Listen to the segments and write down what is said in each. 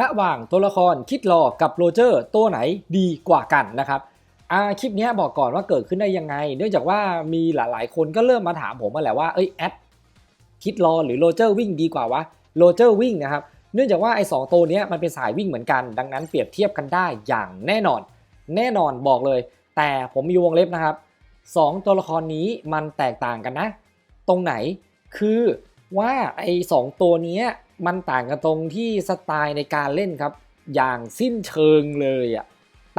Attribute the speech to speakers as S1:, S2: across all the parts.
S1: ระหว่างตัวละครคิดรอกับโรเจอร์ตัวไหนดีกว่ากันนะครับอ่าคลิปนี้บอกก่อนว่าเกิดขึ้นได้ยังไง เนื่องจากว่ามีหลายๆ คนก็เริ่มมาถามผมมาแหละว่าเอ้ยแอดคิดรอหรือโรเจอร์วิ่งดีกว่าวะโรเจอร์วิ่งนะครับเนื่องจากว่าไอ้สองตัวนี้มันเป็นสายวิ่งเหมือนกัน ดังนั้นเปรียบเทียบกันได้อย่างแน่นอน แน่นอนบอกเลย แต่ผมมีวงเล็บนะครับสองตัวละครนี้มันแตกต่างกันนะ ตรงไหนคือ ว่าไอ้สองตัวนี้มันต่างกันตรงที่สไตล์ในการเล่นครับ อย่างสิ้นเชิงเลยอะ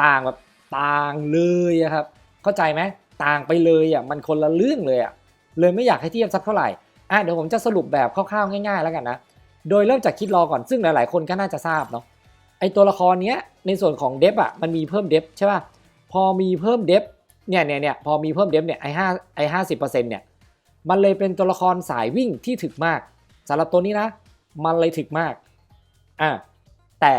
S1: ต่างแบบต่างเลยครับ เข้าใจไหมต่างไปเลยอะมันคนละเรื่องเลยอะเลยไม่อยากให้เทียบสักเท่าไหร่อะเดี๋ยวผมจะสรุปแบบคร่าวๆง่าย ๆ แล้วกันนะโดยเริ่มจากคิดรอก่อนซึ่งหลาย ๆ คนก็น่าจะทราบเนาะไอตัวละครเนี้ยในส่วนของเดฟอะมันมีเพิ่มเดฟใช่ป่ะพอมีเพิ่มเดฟเนี่ยเนี่ยเนี่ยพอมีเพิ่มเดฟเนี่ยไอห้าไอห้าสิบเปอร์เซ็นต์เนี่ย มันเลยเป็นตัวละครสายวิ่งที่ถึกมากสำหรับตัวนี้นะ มันเลยถึกมากอะแต่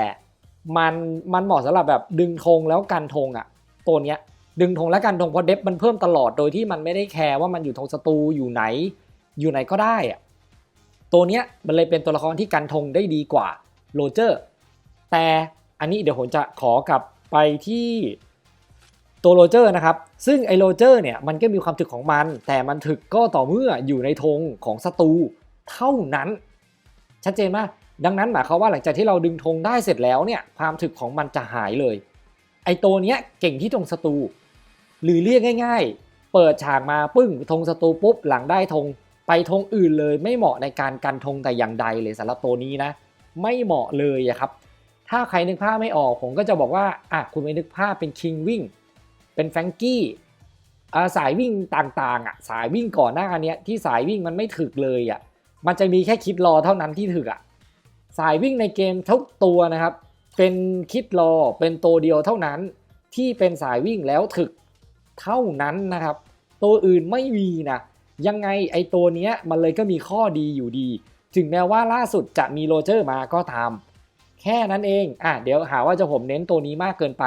S1: มันมันเหมาะสำหรับแบบดึงธงแล้วกันธงอะ ตัวเนี้ยดึงธงแล้วกันธงเพราะเดฟมันเพิ่มตลอดโดยที่มันไม่ได้แคร์ว่ามันอยู่ธงศัตรูอยู่ไหน อยู่ไหนก็ได้อะตัวเนี้ยมันเลยเป็นตัวละครที่กันธงได้ดีกว่าโรเจอร์แต่อันนี้เดี๋ยวผมจะขอกลับไปที่ ตัวโรเจอร์นะครับ ซึ่งไอโรเจอร์เนี่ยมันก็มีความถึกของมัน แต่มันถึกก็ต่อเมื่ออยู่ในธงของศัตรูเท่านั้น ชัดเจนมากดังนั้นหมายความว่าหลังจากที่เราดึงธงได้เสร็จแล้วเนี่ยความถึกของมันจะหายเลย ไอตัวเนี้ยเก่งที่ธงศัตรูหรือเรียกง่าย ๆ เปิดฉากมาปึ้งธงศัตรูปุ๊บหลังได้ธงไปธงอื่นเลยไม่เหมาะในการกันธงแต่อย่างใดเลยสำหรับตัวนี้นะ ไม่เหมาะเลยครับ ถ้าใครนึกภาพไม่ออกผมก็จะบอกว่าอะคุณไปนึกภาพเป็นคิงวิ่ง เป็นแฟงกี้สายวิ่งต่างๆอะสายวิ่งก่อนหน้าเนี้ยที่สายวิ่งมันไม่ถึกเลยอะมันจะมีแค่คิดรอเท่านั้นที่ถึกอะสายวิ่งในเกมทุกตัวนะครับ เป็นคิดรอเป็นตัวเดียวเท่านั้นที่เป็นสายวิ่งแล้วถึกเท่านั้นนะครับ ตัวอื่นไม่มีนะยังไงไอตัวเนี้ยมันเลยก็มีข้อดีอยู่ดี ถึงแม้ว่าล่าสุดจะมีโรเจอร์มาก็ตามแค่นั้นเองอะเดี๋ยวหาว่าจะผมเน้นตัวนี้มากเกินไป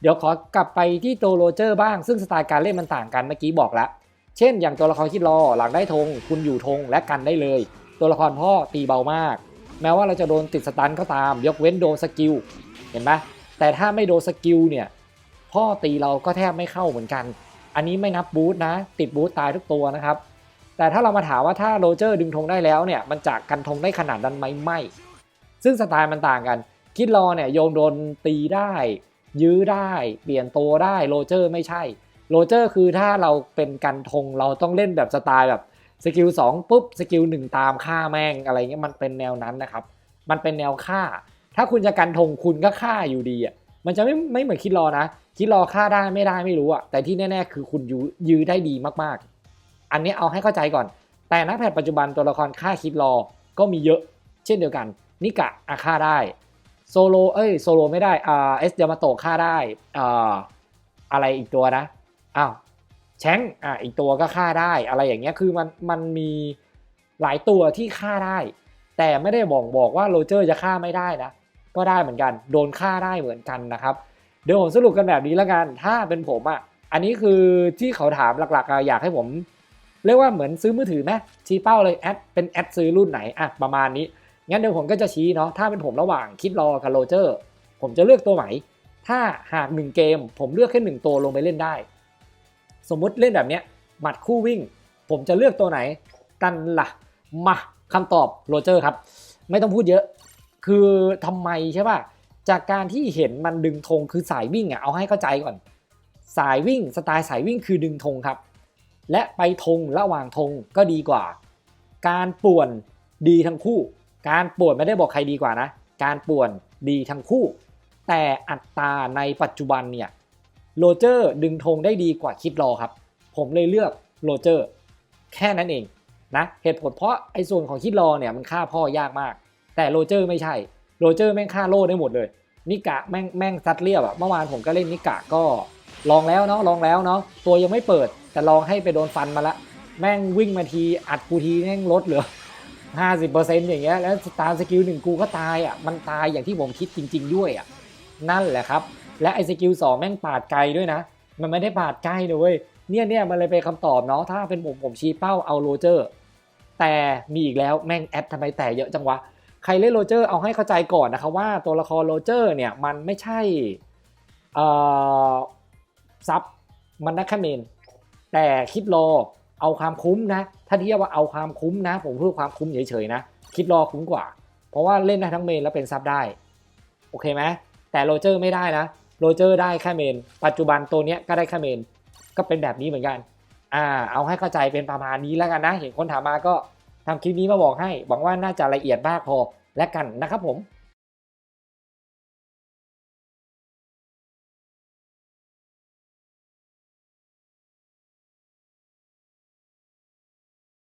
S1: เดี๋ยวขอกลับไปที่ตัวโรเจอร์บ้าง ซึ่งสไตล์การเล่นมันต่างกันเมื่อกี้บอกแล้ว เช่น อย่างตัวละครคิดรอหลังได้ธงคุณอยู่ธงและกันได้เลย ตัวละครพ่อตีเบามาก แม้ว่าเราจะโดนติดสตันก็ตาม ยกเว้นโดนสกิลเห็นไหมแต่ถ้าไม่โดนสกิลเนี่ยพ่อตีเราก็แทบไม่เข้าเหมือนกัน อันนี้ไม่นับบูทนะ ติดบูทตายทุกตัวนะครับ แต่ถ้าเรามาถามว่าถ้าโรเจอร์ดึงธงได้แล้วเนี่ยมันจะกันธงได้ขนาดนั้นไหมไม่ ซึ่งสไตล์มันต่างกัน คิดรอเนี่ยโยนโดนตีได้ ยื้อได้เปลี่ยนตัวได้โรเจอร์ไม่ใช่โรเจอร์คือถ้าเราเป็นกันธงเราต้องเล่นแบบสไตล์แบบสกิลสองปุ๊บสกิลหนึ่งตามฆ่าแม่งอะไรเงี้ยมันเป็นแนวนั้นนะครับ มันเป็นแนวฆ่า ถ้าคุณจะกันธงคุณก็ฆ่าอยู่ดีอะมันจะไม่ไม่เหมือนคิดรอนะ คิดรอฆ่าได้ไม่ได้ไม่รู้อะแต่ที่แน่ๆ คือคุณยื้อยื้อได้ดีมากๆ อันนี้เอาให้เข้าใจก่อน แต่นักแพทย์ปัจจุบันตัวละครฆ่าคิดรอก็มีเยอะ เช่นเดียวกันนิกะอาฆ่าได้ โซโลเอ้ยโซโลไม่ได้อ่าเอสเดมาโตฆ่าได้อ่าอะไรอีกตัวนะอ้าวแชงอะอีกตัวก็ฆ่าได้อะไรอย่างเงี้ยคือมันมันมีหลายตัวที่ฆ่าได้ แต่ไม่ได้บอกบอกว่าโรเจอร์จะฆ่าไม่ได้นะ ก็ได้เหมือนกันโดนฆ่าได้เหมือนกันนะครับ เดี๋ยวผมสรุปกันแบบนี้ล้วกัน ถ้าเป็นผมอะอันนี้คือที่เขาถามหลักๆอยากให้ผม เรียกว่าเหมือนซื้อมือถือไหมชี้เป้าเลยแอดเป็นแอดซื้อรุ่นไหนอะประมาณนี้ งั้นเดี๋ยวผมก็จะชี้เนาะถ้าเป็นผมระหว่างคิดรอกับโรเจอร์ ผมจะเลือกตัวไหน ถ้าหากหนึ่งเกม ผมเลือกแค่หนึ่งตัวลงไปเล่นได้ สมมุติเล่นแบบเนี้ยหมัดคู่วิ่ง ผมจะเลือกตัวไหน กันละ่ะมาคำตอบโรเจอร์ครับ ไม่ต้องพูดเยอะ คือทำไมใช่ป่ะ จากการที่เห็นมันดึงธงคือสายวิ่งอะเอาให้เข้าใจก่อน สายวิ่งสไตล์สายวิ่งคือดึงธงครับ และไปธงระหว่างธงก็ดีกว่า การป่วนดีทั้งคู่ การป่วนไม่ได้บอกใครดีกว่านะ การป่วนดีทั้งคู่ แต่อัตราในปัจจุบันเนี่ยโรเจอร์ดึงธงได้ดีกว่าคิดรอครับ ผมเลยเลือกโรเจอร์แค่นั้นเองนะเหตุผลเพราะไอ้ส่วนของคิดรอเนี่ยมันฆ่าพ่อยากมาก แต่โรเจอร์ไม่ใช่โรเจอร์แม่งฆ่าโลได้หมดเลย นิกะแม่งแม่งซัดเรียบอะเมื่อวานผมก็เล่นนิกะก็ลองแล้วเนาะลองแล้วเนาะตัวยังไม่เปิด แต่ลองให้ไปโดนฟันมาละ แม่งวิ่งมาทีอัดกูทีแม่งลดเหลือ 50%อร์เซ็นต์อย่างเงี้ยแล้วตามสกิลหนึ่งกูก็ตายอะมันตายอย่างที่ผมคิดจริง ๆ ด้วยอะนั่นแหละครับ และไอ้สกิลสองแม่งปาดไกลด้วยนะ มันไม่ได้ปาดใกล้นะเว้ยเนี่ยเนี่ยมันเลยเป็นคำตอบเนาะถ้าเป็นผมผมชี้เป้าเอาโรเจอร์ แต่มีอีกแล้วแม่งแอดทำไมแต่เยอะจังวะใครเล่นโรเจอร์เอาให้เข้าใจก่อนนะครับว่าตัวละครโรเจอร์เนี่ยมันไม่ใช่ซับมันนักแค่เมนแต่คิดรอ เอาความคุ้มนะ ถ้าเทียบว่าเอาความคุ้มนะ ผมพูดความคุ้มเฉยๆนะ คิดรอคุ้มกว่า เพราะว่าเล่นได้ทั้งเมนแล้วเป็นซับได้ โอเคไหมแต่โรเจอร์ไม่ได้นะ โรเจอร์ได้แค่เมน ปัจจุบันตัวเนี้ยก็ได้แค่เมน ก็เป็นแบบนี้เหมือนกัน อ่า เอาให้เข้าใจเป็นประมาณนี้แล้วกันนะ เห็นคนถามมาก็ทำคลิปนี้มาบอกให้ หวังว่าน่าจะละเอียดมากพอและกันนะครับผม